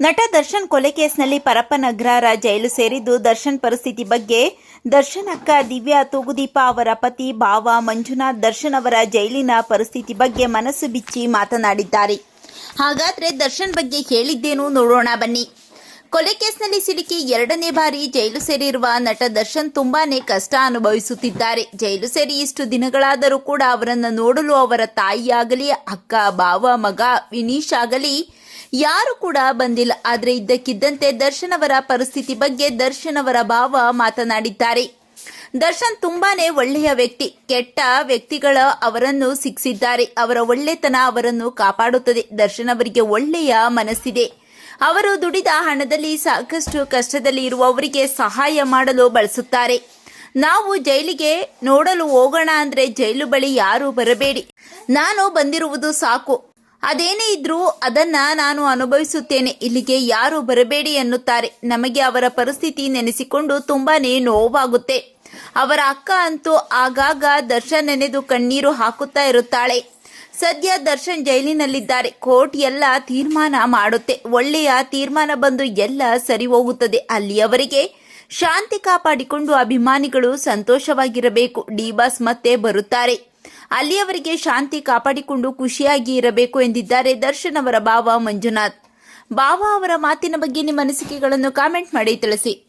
ನಟ ದರ್ಶನ್ ಕೊಲೆ ಕೇಸ್ನಲ್ಲಿ ಪರಪ್ಪನ ಅಗ್ರಹಾರ ಜೈಲು ಸೇರಿದ್ದು ದರ್ಶನ್ ಪರಿಸ್ಥಿತಿ ಬಗ್ಗೆ ದರ್ಶನ್ ಅಕ್ಕ ದಿವ್ಯಾ ತೂಗುದೀಪ ಅವರ ಪತಿ ಭಾವ ಮಂಜುನಾಥ್ ದರ್ಶನ್ ಅವರ ಜೈಲಿನ ಪರಿಸ್ಥಿತಿ ಬಗ್ಗೆ ಮನಸ್ಸು ಬಿಚ್ಚಿ ಮಾತನಾಡಿದ್ದಾರೆ. ಹಾಗಾದ್ರೆ ದರ್ಶನ್ ಬಗ್ಗೆ ಹೇಳಿದ್ದೇನು ನೋಡೋಣ ಬನ್ನಿ. ಕೊಲೆ ಕೇಸ್ನಲ್ಲಿ ಸಿಲುಕಿ ಎರಡನೇ ಬಾರಿ ಜೈಲು ಸೇರಿರುವ ನಟ ದರ್ಶನ್ ತುಂಬಾನೇ ಕಷ್ಟ ಅನುಭವಿಸುತ್ತಿದ್ದಾರೆ. ಜೈಲು ಸೇರಿ ಇಷ್ಟು ದಿನಗಳಾದರೂ ಕೂಡ ಅವರನ್ನು ನೋಡಲು ಅವರ ತಾಯಿಯಾಗಲಿ, ಅಕ್ಕ, ಭಾವ, ಮಗ, ವಿನೀಶ್ ಆಗಲಿ ಯಾರು ಕೂಡ ಬಂದಿಲ್ಲ, ಆದರೆ ಇದ್ದಕ್ಕಿದ್ದಂತೆ ದರ್ಶನ್ ಅವರ ಪರಿಸ್ಥಿತಿ ಬಗ್ಗೆ ದರ್ಶನ್ ಅವರ ಭಾವ ಮಾತನಾಡಿದ್ದಾರೆ. ದರ್ಶನ್ ತುಂಬಾನೇ ಒಳ್ಳೆಯ ವ್ಯಕ್ತಿ, ಕೆಟ್ಟ ವ್ಯಕ್ತಿಗಳ ಅವರನ್ನು ಸಿಕ್ಕಿಸಿದ್ದಾರೆ ಅವರ ಒಳ್ಳೆತನ ಅವರನ್ನು ಕಾಪಾಡುತ್ತದೆ, ದರ್ಶನ್ ಅವರಿಗೆ ಒಳ್ಳೆಯ ಮನಸ್ಸಿದೆ. ಅವರು ದುಡಿದ ಹಣದಲ್ಲಿ ಸಾಕಷ್ಟು ಕಷ್ಟದಲ್ಲಿ ಇರುವವರಿಗೆ ಸಹಾಯ ಮಾಡಲು ಬಳಸುತ್ತಾರೆ. ನಾವು ಜೈಲಿಗೆ ನೋಡಲು ಹೋಗೋಣ ಅಂದ್ರೆ ಜೈಲು ಬಳಿ ಯಾರು ಬರಬೇಡಿ. ನಾನು ಬಂದಿರುವುದು ಸಾಕು. ಅದೇನೇ ಇದ್ರೂ ಅದನ್ನ ನಾನು ಅನುಭವಿಸುತ್ತೇನೆ. ಇಲ್ಲಿಗೆ ಯಾರು ಬರಬೇಡಿ ಎನ್ನುತ್ತಾರೆ. ನಮಗೆ ಅವರ ಪರಿಸ್ಥಿತಿ ನೆನೆಸಿಕೊಂಡು ತುಂಬಾನೇ ನೋವಾಗುತ್ತೆ. ಅವರ ಅಕ್ಕ ಅಂತೂ ಆಗಾಗ ದರ್ಶನ್ ನೆನೆದು ಕಣ್ಣೀರು ಹಾಕುತ್ತಾ ಇರುತ್ತಾಳೆ. ಸದ್ಯ ದರ್ಶನ್ ಜೈಲಿನಲ್ಲಿದ್ದಾರೆ. ಕೋರ್ಟ್ ಎಲ್ಲ ತೀರ್ಮಾನ ಮಾಡುತ್ತೆ. ಒಳ್ಳೆಯ ತೀರ್ಮಾನ ಬಂದು ಎಲ್ಲ ಸರಿ ಹೋಗುತ್ತದೆ. ಅಲ್ಲಿಯವರೆಗೆ ಶಾಂತಿ ಕಾಪಾಡಿಕೊಂಡು ಅಭಿಮಾನಿಗಳು ಸಂತೋಷವಾಗಿರಬೇಕು. ಡಿಬಾಸ್ ಮತ್ತೆ ಬರುತ್ತಾರೆ. ಅಲ್ಲಿಯವರೆಗೆ ಶಾಂತಿ ಕಾಪಾಡಿಕೊಂಡು ಖುಷಿಯಾಗಿ ಇರಬೇಕು ಎಂದಿದ್ದಾರೆ ದರ್ಶನ್ ಅವರ ಬಾವ ಮಂಜುನಾಥ್. ಬಾವ ಅವರ ಮಾತಿನ ಬಗ್ಗೆ ನಿಮ್ಮ ಅನಿಸಿಕೆಗಳನ್ನು ಕಾಮೆಂಟ್ ಮಾಡಿ ತಿಳಿಸಿ.